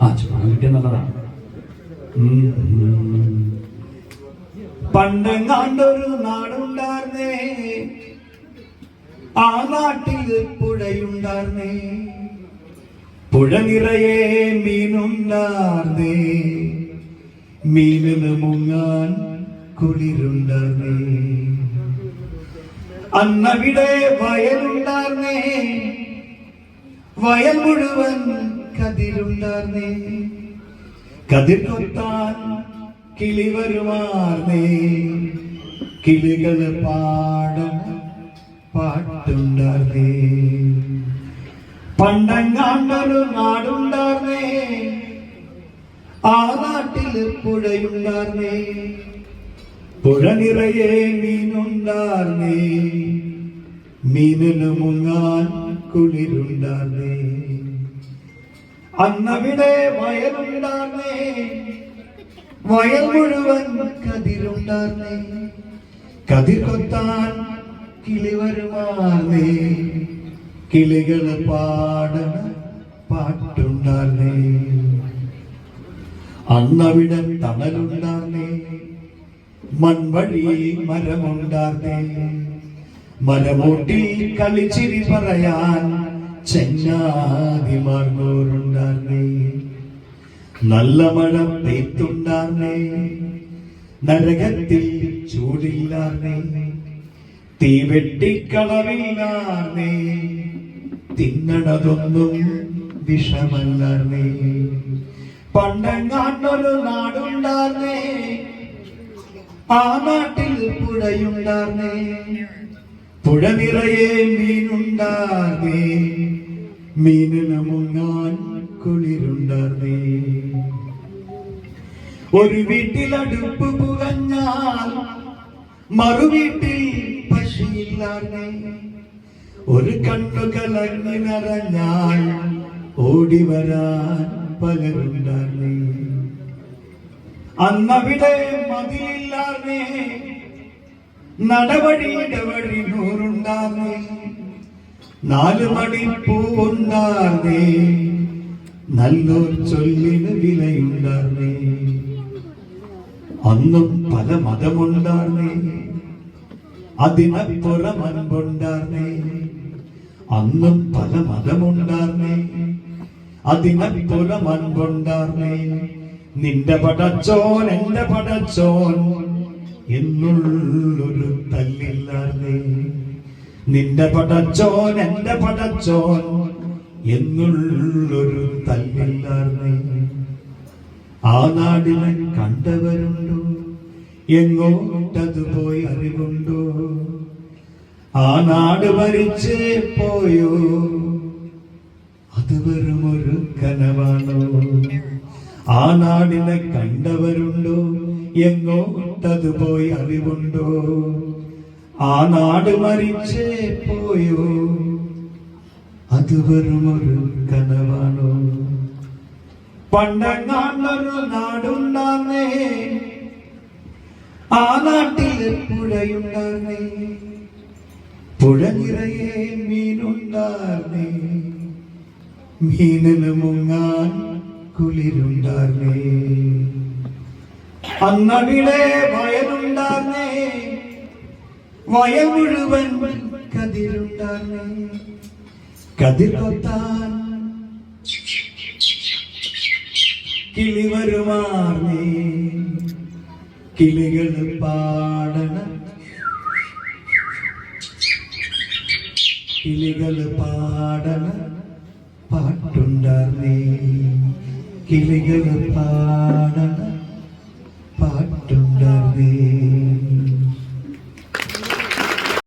ആ ചുമ്മാ കിട്ടിയ നല്ലതാണ് ഉം, ഉം. പണ്ടെങ്ങാണ്ടൊരു നാടുണ്ടായിരുന്നേ. ആ നാട്ടിൽ പുഴയുണ്ടായിരുന്നേ. പുഴ നിറയെ മീനുണ്ടാർന്നേ മീനിന് മുങ്ങാൻ കുളിരുണ്ടാർന്നേ അന്നവിടെ വയലുണ്ടാർന്നേ വയൽ മുഴുവൻ കതിരുണ്ടാർന്നേ കതിർ കൊത്താൻ കിളി വരുമാർന്നേ. കിളികൾ പാടും പാട്ടുണ്ടാർന്നേ. പണ്ടങ്ങാണ്ടൊരു നാടുണ്ടാർന്നേ. ആ നാട്ടിൽ പുഴയുണ്ടാർന്നേ. പുഴ നിറയെ മീനുണ്ടാർന്നേ. മീനിന് മുങ്ങാൻ കുളിരുണ്ടാർന്നേ. അന്നവിടെ വയലുണ്ടാർന്നേ വയൽ മുഴുവൻ കതിരുണ്ടാർന്നേ. കതിർ കൊത്താൻ കിളി വരുമാർന്നേ. കിളികൾ പാടണ പാട്ടുണ്ടാർന്നേ. അന്നവിടെ തണലുണ്ടാർന്നേ. മൺവഴി മരമുണ്ടാർന്നേ. മരമൂട്ടിൽ കളിച്ചിരി പറയാൻ ചെങ്ങാതിമാർന്നോരുണ്ടാർന്നേ നല്ല മഴ പെയ്ത്തുണ്ടാർന്നേ. നരകത്തിൽ ചൂടില്ലാർന്നേ. തീ വെട്ടിക്കളവില്ലാർന്നേ. തിന്നണതൊന്നും വിഷമല്ലാർന്നേ. പണ്ടങ്ങാട്ടൊരു നാടുണ്ടാർന്നേ. ആ നാട്ടിൽ പുഴയുണ്ടാർന്നേ. പുഴ നിറയെ മീനുണ്ടാർന്നേ. മീനിന് കുളിരുണ്ടേ ഒരു വീട്ടിൽ അടുപ്പ് പുകഞ്ഞാൽ മറുവീട്ടിൽ പശിയില്ലാർന്നേ ഒരു കണ്ണു കലങ്ങി നിറഞ്ഞാൽ ഓടി വരാൻ പലരുണ്ടാർന്നേ അന്നവിടെ മതിലില്ലാർന്നേ നടപടിയുടെ വഴി നൂറുണ്ടാർന്നേ നാല് മണി പൂവുണ്ടാർന്നേ. നല്ലൊരു ചൊല്ലിന് വിലയുണ്ടാർന്നേ. അന്നും പല മതമുണ്ടാർന്നേ. അതിനപ്പുറം അൻപുണ്ടാർന്നേ. അന്നും പല മതമുണ്ടാർന്നേ. അതിനപ്പുറം അൻപുണ്ടാർന്നേ. നിന്റെ പടച്ചോൻ എന്റെ പടച്ചോൻ എന്നുള്ളൊരു തല്ലില്ലാർന്നേ നിന്റെ പടച്ചോൻ എന്റെ പടച്ചോൻ എന്നുള്ളൊരു തല്ലില്ലാർന്നേ. ആ നാടിനെ കണ്ടവരുണ്ടോ? എങ്ങോട്ടത് പോയി അറിവുണ്ടോ? ആ നാട് ഭരിച്ച് പോയോ? അത് വെറും ഒരു കനവാണോ? ആ നാടിനെ കണ്ടവരുണ്ടോ? എങ്ങോട്ടത് പോയി അറിവുണ്ടോ? ആ നാട് മരിച്ചേ പോയോ? അത് വെറും ഒരു കനവാണോ? പണ്ടങ്ങാണ്ടൊരു നാടുണ്ടാന്നേ. ആ നാട്ടിൽ പുഴയുണ്ടാന്നേ. പുഴ നിറയെ മീനുണ്ടാർന്നേ മീനിന് മുങ്ങാൻ കുളിരുണ്ടാർന്നേ അന്നവിടെ വയലുണ്ടാർന്നേ വയൽ മുഴുവൻ കതിരുണ്ടാർന്നേ കതിർ കൊത്താൻ കിളി വരുമാർന്നേ. കിളികൾ പാടണ. കിളികൾ പാടണ പാട്ടുണ്ടാർന്നേ. കിളികൾ പാട